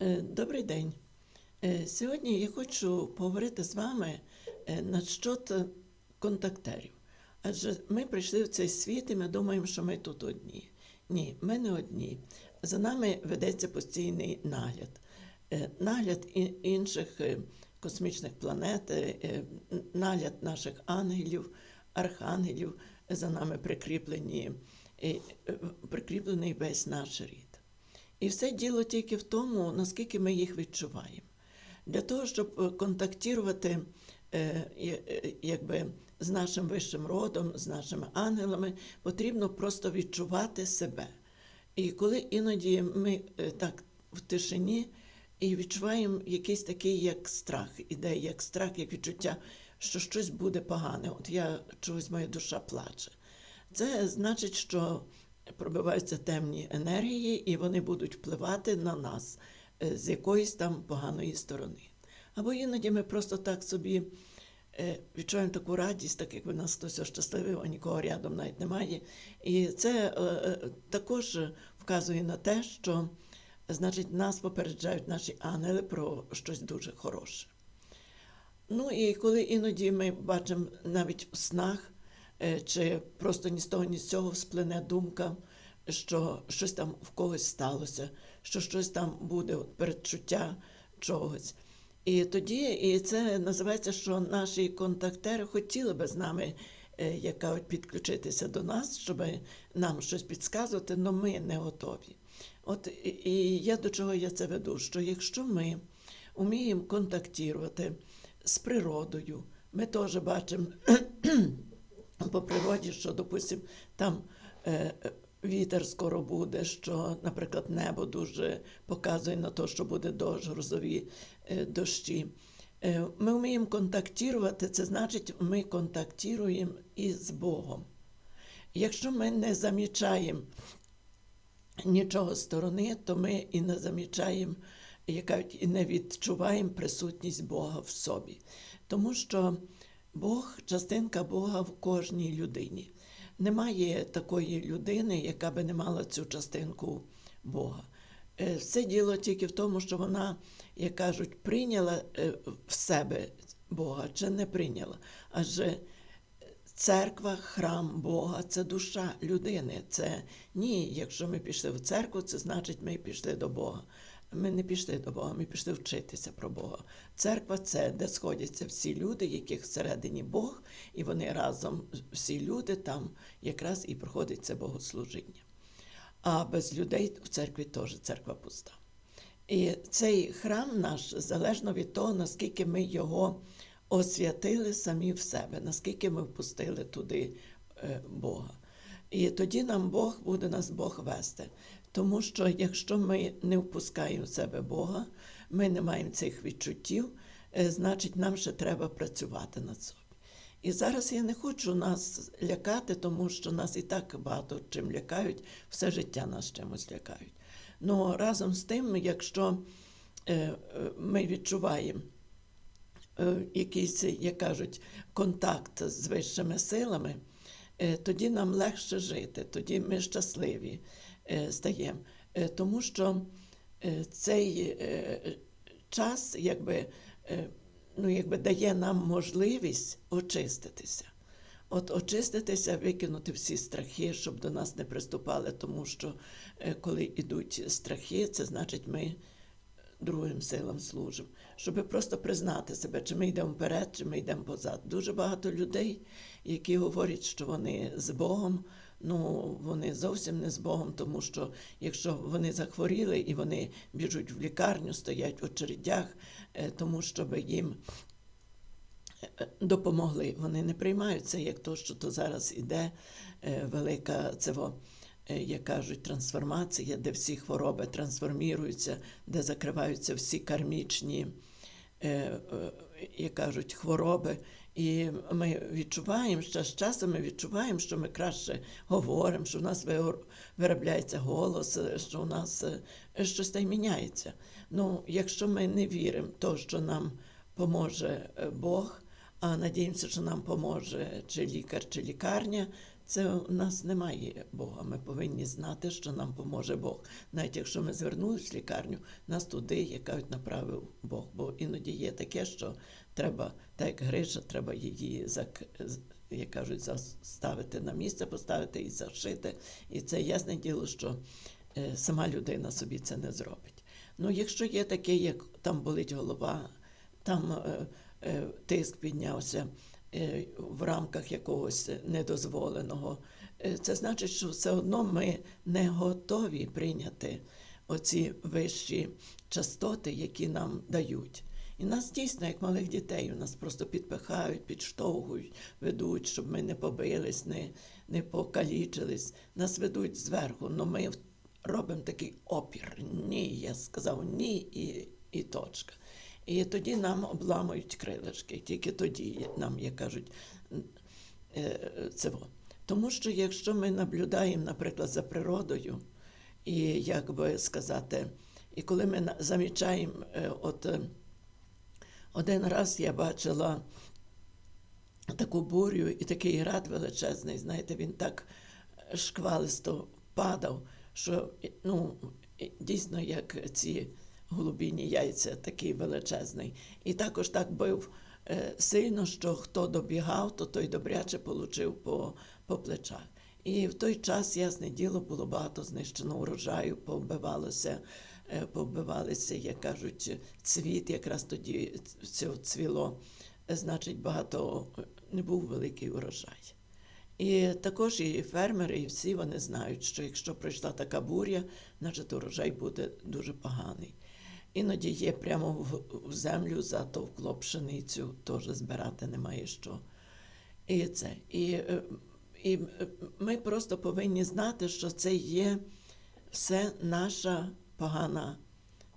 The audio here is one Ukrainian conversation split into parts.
Е, Добрий день. Е, Сьогодні я хочу поговорити з вами е, насчет контактерів. Адже ми прийшли в цей світ і ми думаємо, що ми тут одні. Ні, ми не одні. За нами ведеться постійний нагляд. Нагляд інших космічних планет, нагляд наших ангелів, архангелів за нами прикріплені, прикріплений весь наш рід. І все діло тільки в тому, наскільки ми їх відчуваємо. Для того, щоб е, контактувати е, е, якби, з нашим вищим родом, з нашими ангелами, потрібно просто відчувати себе. І коли іноді ми так в тишині і відчуваємо якийсь такий як страх, іде як страх, як відчуття, що щось буде погане. От я чогось моя душа плаче. Це значить, що пробиваються темні енергії, і вони будуть впливати на нас е, з якоїсь там поганої сторони. Або іноді ми просто так собі е, відчуваємо таку радість, так як якби нас хтось щасливий, а нікого рядом навіть немає. І це е, також вказує на те, що значить нас попереджають наші ангели про щось дуже хороше. Ну і коли іноді ми бачимо навіть в снах, чи просто ні з того, ні з цього сплине думка, що щось там в когось сталося, що щось там буде передчуття чогось. І тоді і це називається, що наші контактери хотіли би з нами е, як кажуть, підключитися до нас, щоб нам щось підказувати, але ми не готові. От і я до чого я це веду? Що якщо ми вміємо контактувати з природою, ми теж бачимо по природі, що, допустим, там е, вітер скоро буде, що, наприклад, небо дуже показує на те, що буде дощ, грозові е, дощі. Е, Ми вміємо контактувати, це значить, ми контактуємо із Богом. Якщо ми не замічаємо нічого з сторони, то ми і не замічаємо, і не відчуваємо присутність Бога в собі. Тому що Бог, частинка Бога в кожній людині. Немає такої людини, яка би не мала цю частинку Бога. Е, Все діло тільки в тому, що вона, як кажуть, прийняла е, в себе Бога чи не прийняла. Адже Церква, храм Бога це душа людини. Це ні, якщо ми пішли в церкву, це значить, ми пішли до Бога. Ми не пішли до Бога, ми пішли вчитися про Бога. Церква це де сходяться всі люди, яких всередині Бог, і вони разом, всі люди там якраз і проходить це богослужіння. А без людей в церкві теж церква пуста. І цей храм наш залежно від того, наскільки ми його освятили самі в себе, наскільки ми впустили туди е, Бога. І тоді нам Бог буде нас Бог вести. Тому що якщо ми не впускаємо в себе Бога, ми не маємо цих відчуттів, е, значить нам ще треба працювати над собою. І зараз я не хочу нас лякати, тому що нас і так багато чим лякають, все життя нас чимось лякають. Ну разом з тим, якщо е, е, ми відчуваємо якийсь, як кажуть, контакт з вищими силами, тоді нам легше жити, тоді ми щасливі е. Е, Тому що е, цей час якби, ну, якби дає нам можливість очиститися. От очиститися, викинути всі страхи, щоб до нас не приступали, тому що коли йдуть страхи, це значить ми другим силам служимо, щоб просто признати себе, чи ми йдемо вперед, чи ми йдемо позад. Дуже багато людей, які говорять, що вони з Богом, ну вони зовсім не з Богом, тому що якщо вони захворіли і вони біжуть в лікарню, стоять в очередях, е, тому щоб їм е, допомогли. Вони не приймають це як то, що то зараз іде е, велика цього, як кажуть, трансформація, де всі хвороби трансформуються, де закриваються всі кармічні, як кажуть, хвороби. І ми відчуваємо, що з часом ми відчуваємо, що ми краще говоримо, що в нас виробляється голос, що у нас е, щось та й міняється. Ну, якщо ми не віримо в те, що нам поможе е, Бог, а надіємося, що нам поможе чи лікар, чи лікарня, Це у нас немає Бога. Ми повинні знати, що нам поможе Бог. Навіть якщо ми звернулися в лікарню, нас туди, як кажуть, направив Бог. Бо іноді є таке, що треба, так як Гриша, треба її як кажуть, заставити на місце, поставити і зашити. І це ясне діло, що е, сама людина собі це не зробить. Ну, якщо є таке, як там болить голова, там е, е, тиск піднявся е, в рамках якогось недозволеного, е, це значить, що все одно ми не готові прийняти оці вищі частоти, які нам дають. І нас дійсно, як малих дітей, у нас просто підпихають, підштовхують, ведуть, щоб ми не побились, не, не покалічились. Нас ведуть зверху, але ми робимо такий опір. Ні, я сказав ні і, і точка. І тоді нам обламують крилишки, тільки тоді нам, як кажуть, е, це. Тому що якщо ми наблюдаємо, наприклад, за природою, і як би сказати, і коли ми замічаємо, е, от е, один раз я бачила таку бурю і такий град величезний, знаєте, він так шквалисто падав, що ну, дійсно як ці голубіні яйця, такий величезний. І також так бив е, сильно, що хто добігав, то той добряче получив по, по плечах. І в той час, ясне діло, було багато знищено урожаю, повбивалося, повбивалися, як кажуть, цвіт, якраз тоді цвіло. Е, Значить, багато е, не був великий урожай. І також і фермери, і всі вони знають, що якщо пройшла така буря, значить урожай буде дуже поганий. Іноді є прямо в, землю затовкло пшеницю, теж збирати немає що. І це. І, е, і е, ми просто повинні знати, що це є все наша погана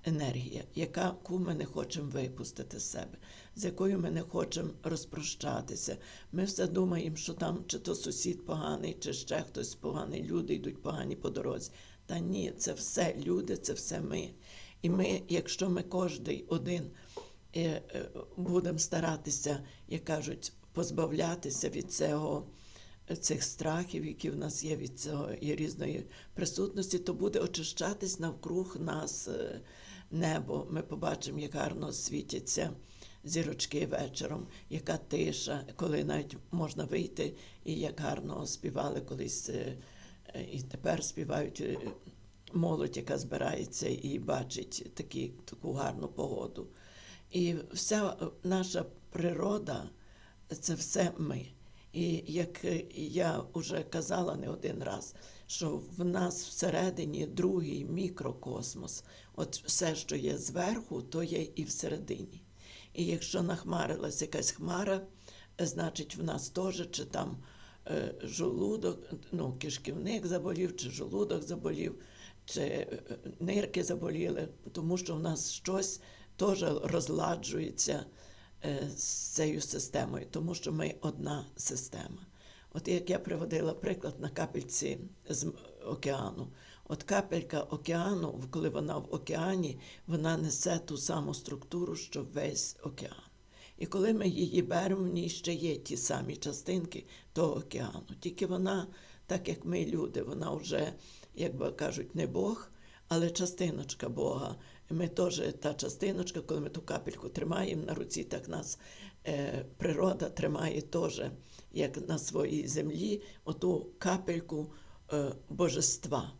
енергія, яку ми не хочемо випустити з себе, з якою ми не хочемо розпрощатися. Ми все думаємо, що там чи то сусід поганий, чи ще хтось поганий, люди йдуть погані по дорозі. Та ні, це все люди, це все ми. І ми, якщо ми кожний один е, е, будемо старатися, як кажуть, позбавлятися від цього. Цих страхів, які в нас є від цього і різної присутності, то буде очищатись навкруг нас е, небо. Ми побачимо, як гарно світяться зірочки вечором, яка тиша, коли навіть можна вийти, і як гарно співали колись, е, е, і тепер співають молодь, яка збирається і бачить такі, таку гарну погоду. І вся наша природа це все ми. І як я вже казала не один раз, що в нас всередині другий мікрокосмос. От все, що є зверху, то є і всередині. І якщо нахмарилась якась хмара, е, значить в нас теж чи там е, жолудок, ну, кишківник заболів, чи жолудок заболів, чи е, нирки заболіли, тому що в нас щось теж розладжується з цією системою, тому що ми одна система. От як я приводила приклад на капельці з океану. От капелька океану, коли вона в океані, вона несе ту саму структуру, що весь океан. І коли ми її беремо, в ній ще є ті самі частинки того океану. Тільки вона, так як ми люди, вона вже, як би кажуть, не Бог, але частиночка Бога. Ми теж та частиночка, коли ми ту капельку тримаємо на руці, так нас е, природа тримає теж, як на своїй землі, оту капельку е, божества.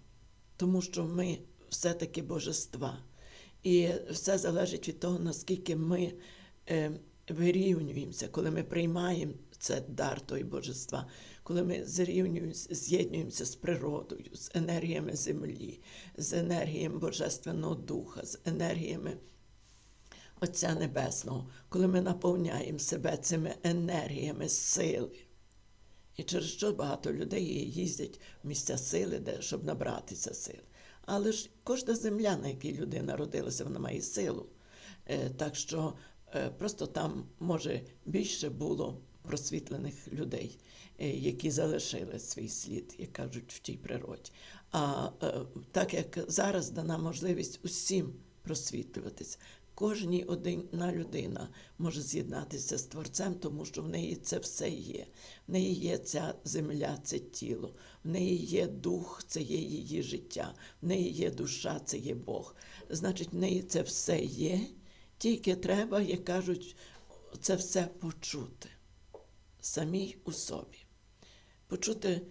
Тому що ми все-таки божества. І все залежить від того, наскільки ми е, вирівнюємося, коли ми приймаємо це дар той божества, коли ми зрівнюємося, з'єднуємося з природою, з енергіями землі, з енергіями Божественного Духа, з енергіями Отця Небесного, коли ми наповняємо себе цими енергіями сили. І через що багато людей їздять в місця сили, де, щоб набратися сил. Але ж кожна земля, на якій людина народилася, вона має силу. Е, так що просто там, може, більше було просвітлених людей, е, які залишили свій слід, як кажуть, в тій природі. А е, так як зараз дана можливість усім просвітлюватися, кожній одна людина може з'єднатися з Творцем, тому що в неї це все є. В неї є ця земля, це тіло, в неї є дух, це є її життя, в неї є душа, це є Бог. Значить, в неї це все є, тільки треба, як кажуть, це все почути самій у собі. Почути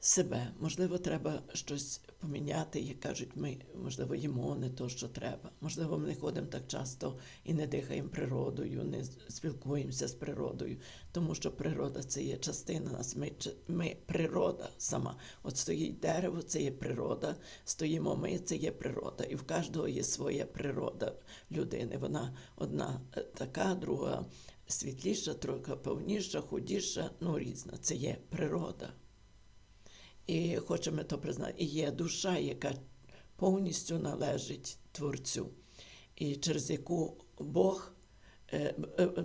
себе. Можливо, треба щось поміняти, як кажуть, ми, можливо, їмо не то, що треба. Можливо, ми не ходимо так часто і не дихаємо природою, не спілкуємося з природою, тому що природа це є частина нас. Ми, ми природа сама. От стоїть дерево, це є природа, стоїмо ми, це є природа. І в кожного є своя природа людини. Вона одна е, така, друга світліша, трохи повніша, худіша, ну різна. Це є природа. І хочемо то признати. І є душа, яка повністю належить Творцю, і через яку Бог, е, е, е,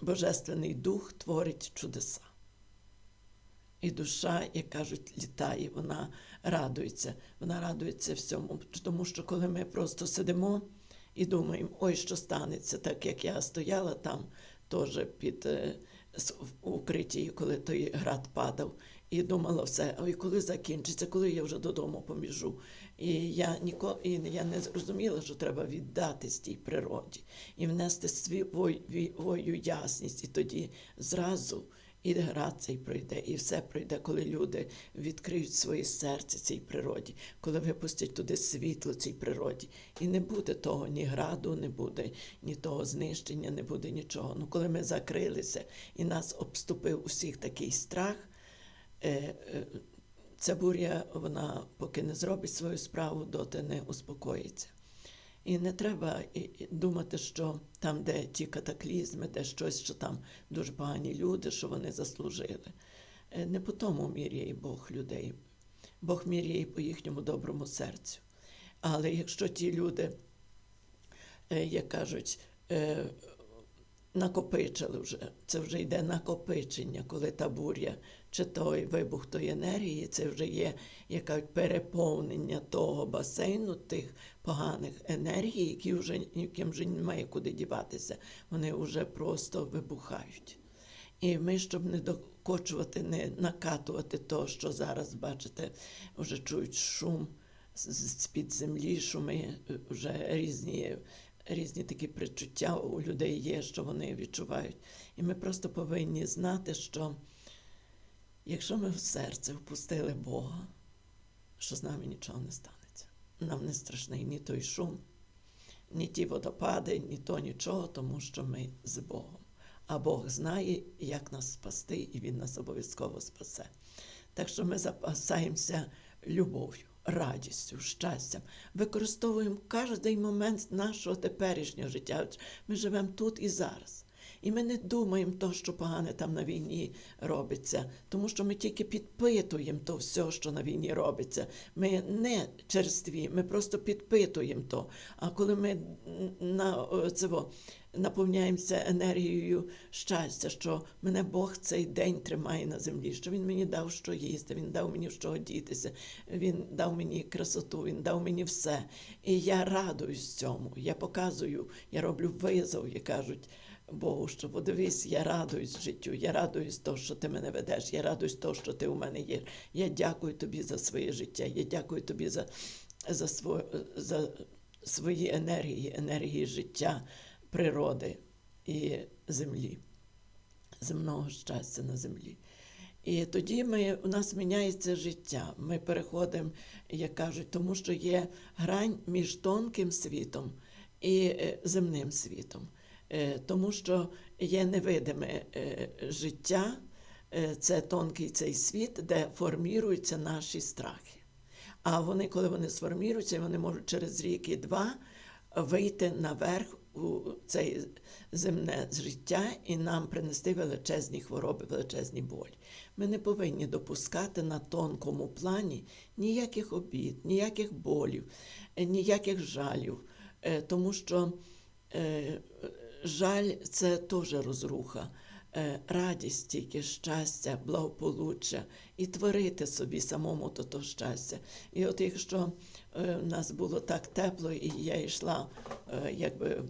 Божественний Дух творить чудеса. І душа, як кажуть, літає, вона радується. Вона радується всьому. Тому що коли ми просто сидимо і думаємо, ой, що станеться, так як я стояла там, теж під укритті, коли той град падав, і думала все, ой, коли закінчиться, коли я вже додому поміжу. І я ніко, і я не зрозуміла, що треба віддатись тій природі і внести свою ясність, і тоді зразу і град цей пройде, і все пройде, коли люди відкриють своє серце цій природі, коли випустять туди світло цій природі. І не буде того ні граду, не буде ні того знищення, не буде нічого. Ну коли ми закрилися і нас обступив усіх такий страх. Е, е, Ця буря, вона поки не зробить свою справу, доти не успокоїться. І не треба думати, що там, де ті катаклізми, де щось, що там дуже погані люди, що вони заслужили. Е, Не по тому міряє Бог людей. Бог міряє по їхньому доброму серцю. Але якщо ті люди, як кажуть, накопичили вже, це вже йде накопичення, коли та буря чи той вибух тої енергії, це вже є яка переповнення того басейну, тих поганих енергій, які вже яким вже немає куди діватися. Вони вже просто вибухають. І ми, щоб не докочувати, не накатувати то, що зараз, бачите, вже чують шум з- з-під землі, шуми, е, вже різні, різні такі причуття у людей є, що вони відчувають. І ми просто повинні знати, що якщо ми в серце впустили Бога, що з нами нічого не станеться. Нам не страшний ні той шум, ні ті водопади, ні то нічого, тому що ми з Богом. А Бог знає, як нас спасти, і Він нас обов'язково спасе. Так що ми запасаємося любов'ю, радістю, щастям, використовуємо кожен момент нашого теперішнього життя. Ми живемо тут і зараз. І ми не думаємо то, що погане там на війні робиться, тому що ми тільки підпитуємо то все, що на війні робиться. Ми не черстві, ми просто підпитуємо то. А коли ми на о, це, во, наповняємося енергією щастя, що мене Бог цей день тримає на землі, що Він мені дав що їсти, Він дав мені що одітися, Він дав мені красоту, Він дав мені все. І я радуюсь цьому. Я показую, я роблю визов, як кажуть. Богу, що подивись, я радуюсь життю, я радуюсь того, що ти мене ведеш, я радуюсь того, що ти у мене є. Я дякую тобі за своє життя, я дякую тобі за, за, сво, за свої енергії, енергії життя, природи і землі, земного щастя на землі. І тоді ми, у нас міняється життя. Ми переходимо, як кажуть, тому що є грань між тонким світом і е, земним світом. Е, Тому що є невидиме е, життя, е, це тонкий цей світ, де форміруються наші страхи. А вони, коли вони сформіруються, вони можуть через рік і два вийти наверх у це земне життя і нам принести величезні хвороби, величезні болі. Ми не повинні допускати на тонкому плані ніяких обід, ніяких болів, ніяких жалів, тому що жаль це теж розруха. е, радість, тільки щастя, благополуччя і творити собі самому то, то щастя. І от якщо е, в нас було так тепло, і я йшла, е, якби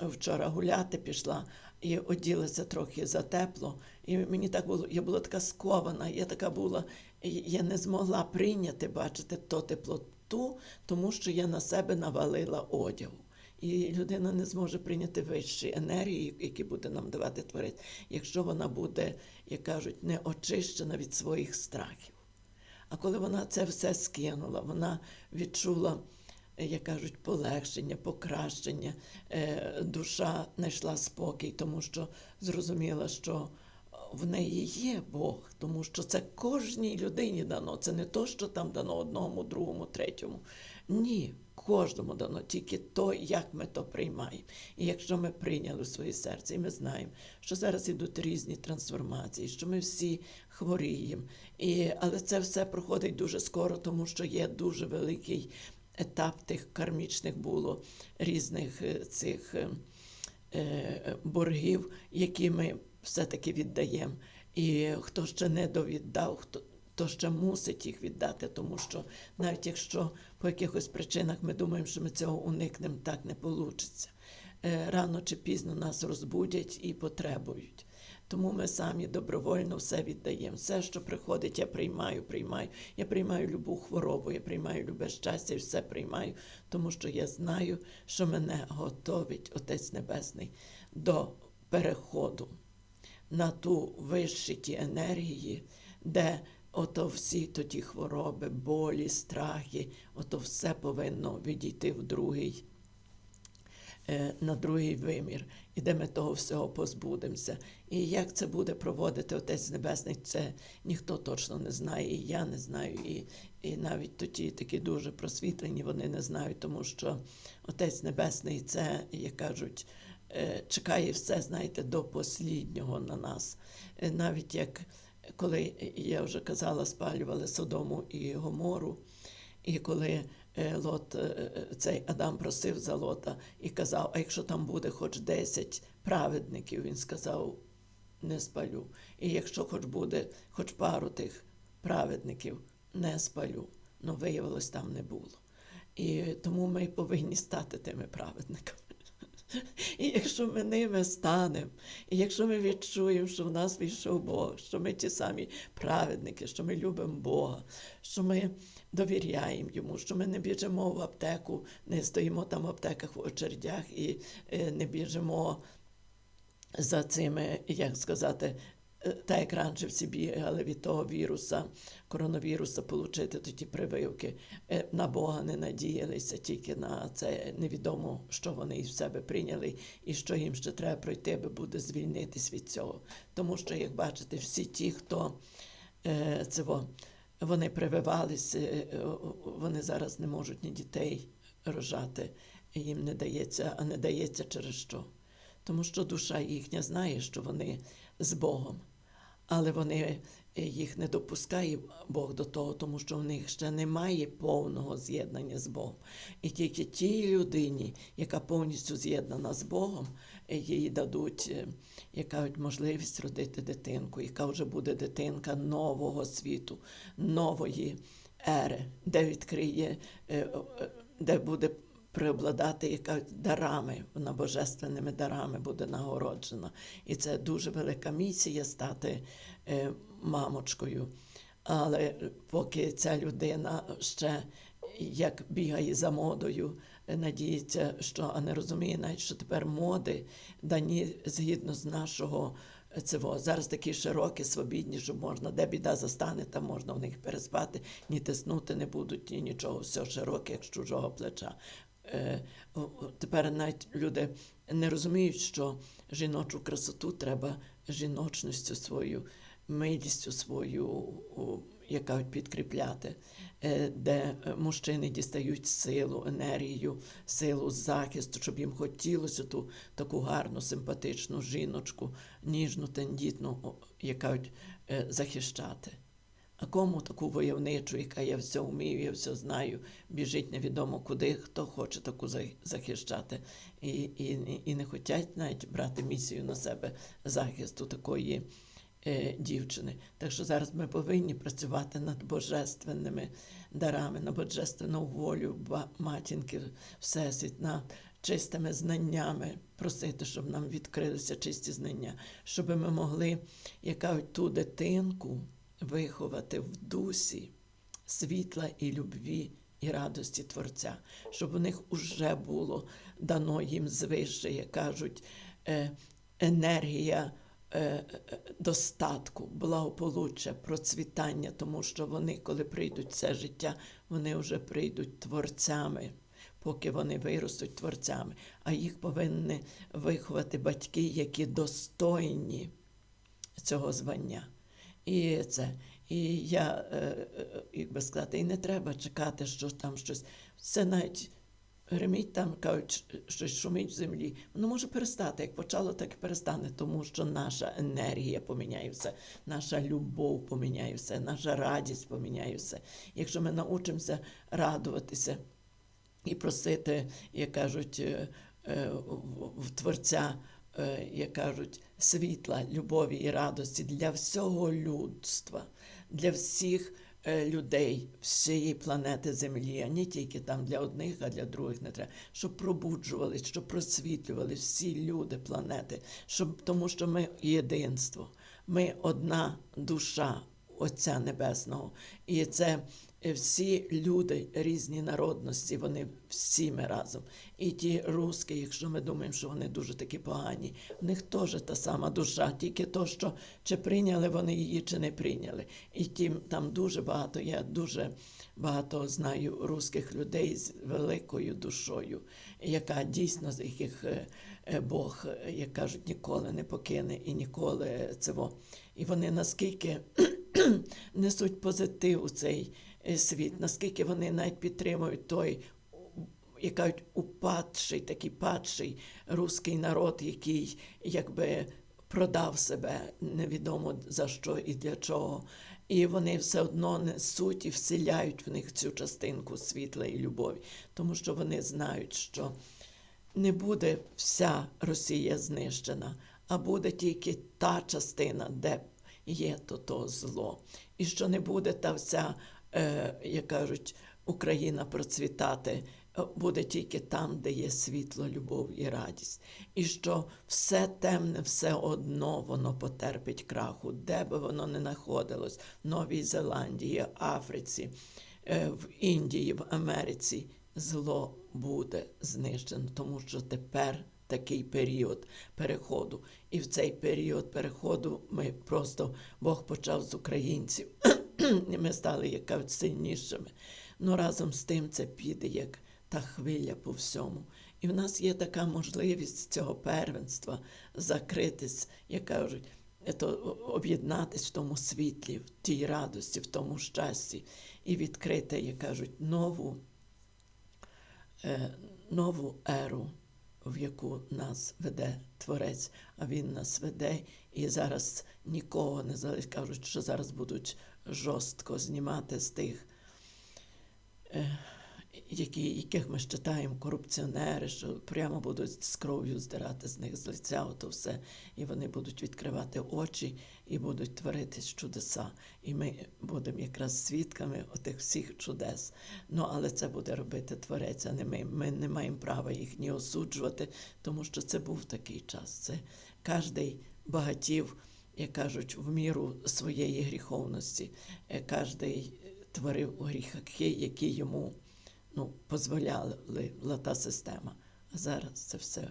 вчора гуляти пішла і оділася трохи за тепло. І мені так було, я була така скована, я така була, я не змогла прийняти, бачите, то теплоту, тому що я на себе навалила одягу. І людина не зможе прийняти вищі енергії, які буде нам давати творець, якщо вона буде, як кажуть, не очищена від своїх страхів. А коли вона це все скинула, вона відчула, як кажуть, полегшення, покращення, е, душа знайшла спокій, тому що зрозуміла, що в неї є Бог, тому що це кожній людині дано. Це не то, що там дано одному, другому, третьому. Ні, кожному дано тільки то, як ми то приймаємо. І якщо ми прийняли в своє серце, і ми знаємо, що зараз ідуть різні трансформації, що ми всі хворіємо. І, але це все проходить дуже скоро, тому що є дуже великий етап тих кармічних було різних е, цих. е, е, боргів, які ми все-таки віддаємо. І хто ще не довіддав, хто то ще мусить їх віддати, тому що навіть якщо по якихось причинах ми думаємо, що ми цього уникнемо, так не вийде. Рано чи пізно нас розбудять і потребують. Тому ми самі добровольно все віддаємо. Все, що приходить, я приймаю, приймаю. Я приймаю любу хворобу, я приймаю любе щастя і все приймаю, тому що я знаю, що мене готовить Отець Небесний до переходу на ту вищі ті енергії, де ото всі то ті хвороби, болі, страхи, ото все повинно відійти в другий е, на другий вимір, і де ми того всього позбудемося. І як це буде проводити Отець Небесний, це ніхто точно не знає, і я не знаю, і, і навіть тоді такі дуже просвітлені вони не знають, тому що Отець Небесний це, як кажуть, е, чекає все, знаєте, до посліднього на нас. Е, Навіть як коли я вже казала, спалювали Содому і Гомору, і коли е, Лот, е, цей Адам просив за Лота і казав, а якщо там буде хоч 10 праведників, він сказав, не спалю. І якщо хоч буде хоч пару тих праведників, не спалю. Ну, виявилось, там не було. І тому ми повинні стати тими праведниками. І якщо ми ними станемо, і якщо ми відчуємо, що в нас війшов Бог, що ми ті самі праведники, що ми любимо Бога, що ми довіряємо йому, що ми не біжимо в аптеку, не стоїмо там в аптеках в очередях і е, не біжимо за цими, як сказати, та як раніше всі бігали від того віруса, коронавіруса, отримати ті прививки. Е, На Бога не надіялися, тільки на це невідомо, що вони із себе прийняли, і що їм ще треба пройти, аби буде звільнитись від цього. Тому що, як бачите, всі ті, хто е, цього, вони прививалися, е, е, вони зараз не можуть ні дітей рожати, їм не дається, а не дається через що тому що душа їхня знає, що вони з Богом, але вони е, їх не допускає Бог до того, тому що в них ще немає повного з'єднання з Богом. І тільки тій людині, яка повністю з'єднана з Богом, е, їй дадуть е, яка можливість родити дитинку, яка вже буде дитинка нового світу, нової ери, де відкриє, де буде преобладати яка дарами, вона божественними дарами буде нагороджена. І це дуже велика місія стати е, мамочкою. Але поки ця людина ще як бігає за модою, надіється, що а не розуміє навіть, що тепер моди дані згідно з нашого цього. Зараз такі широкі, свобідні, що можна, де біда застане, там можна в них переспати, ні тиснути не будуть, ні нічого, все широке, як з чужого плеча. Е, Тепер навіть люди не розуміють, що жіночу красоту треба жіночністю свою, милістю свою, яка підкріпляти, е, де е, мужчини дістають силу, енергію, силу захисту, щоб їм хотілося ту таку гарну, симпатичну жіночку, ніжну, тендітну, яка захищати. А кому таку войовничу, яка я все вмію, я все знаю, біжить невідомо куди, хто хоче таку захищати. І, і, і не хочуть навіть брати місію на себе захисту такої е, дівчини. Так що зараз ми повинні працювати над божественними дарами, на божественну волю матінки Всесвіт, над чистими знаннями, просити, щоб нам відкрилися чисті знання, щоб ми могли, яка ту дитинку виховати в дусі світла і любві і радості Творця, щоб у них уже було дано їм звище, як кажуть, е, енергія е, е, достатку, благополуччя, процвітання, тому що вони, коли прийдуть це життя, вони вже прийдуть творцями. Поки вони виростуть творцями, а їх повинні виховати батьки, які достойні цього звання. І це. І я, е, е, як би сказати, і не треба чекати, що там щось. Це навіть гримить там, кажуть, щось шумить в землі. Воно може перестати. Як почало, так і перестане, тому що наша енергія поміняє все, наша любов поміняє все, наша радість поміняє все. Якщо ми научимося радуватися і просити, як кажуть, е, в- Творця, як кажуть, світла, любові і радості для всього людства, для всіх е, людей всієї планети Землі, а не тільки там для одних, а для других не треба, щоб пробуджувались, щоб просвітлювали всі люди планети, щоб, тому що ми єдинство, ми одна душа Отця Небесного. І це е, всі люди різні народності, вони всі ми разом. І ті русські, якщо ми думаємо, що вони дуже такі погані, в них теж та сама душа, тільки то, що чи прийняли вони її, чи не прийняли. І ті, там дуже багато, я дуже багато знаю русських людей з великою душою, яка дійсно з яких е, е, Бог, е, як кажуть, ніколи не покине і ніколи цього. І вони наскільки несуть позитив у цей світ, наскільки вони навіть підтримують той, як кажуть, упадший, такий падший руський народ, який якби продав себе невідомо за що і для чого. І вони все одно несуть і вселяють в них цю частинку світла і любові, тому що вони знають, що не буде вся Росія знищена, а буде тільки та частина, де є то то зло. І що не буде та вся, е, як кажуть, Україна процвітати, е, буде тільки там, де є світло, любов і радість. І що все темне, все одно воно потерпить краху, де би воно не знаходилось, в Новій Зеландії, Африці, е, в Індії, в Америці. Зло буде знищено, тому що тепер такий період переходу. І в цей період переходу ми просто Бог почав з українців. Ми стали як сильнішими. Ну разом з тим це піде як та хвиля по всьому. І в нас є така можливість цього первенства закритись, як кажуть, об'єднатись в тому світлі, в тій радості, в тому щасті, і відкрити, як кажуть, нову е, нову еру, в яку нас веде Творець, а Він нас веде, і зараз нікого не залишить. Кажуть, що зараз будуть жорстко знімати з тих, е, які, яких ми читаємо, корупціонери, що прямо будуть з кров'ю здирати з них з лиця ото все, і вони будуть відкривати очі і будуть творитись чудеса. І ми будемо якраз свідками отих всіх чудес. Ну, але це буде робити творець, а не ми. Ми не маємо права їх ні осуджувати, тому що це був такий час. Це кожний багатів, як кажуть, в міру своєї гріховності. Е, Кожний творив гріхи, які йому ну, дозволяла та система. А зараз це все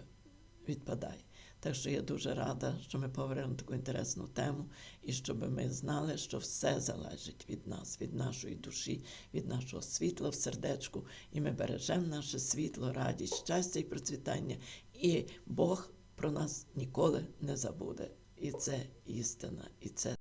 відпадає. Так що я дуже рада, що ми на таку інтересну тему, і щоб ми знали, що все залежить від нас, від нашої душі, від нашого світла в сердечку, і ми бережемо наше світло, радість, щастя і процвітання. І Бог про нас ніколи не забуде. І це істина, і це.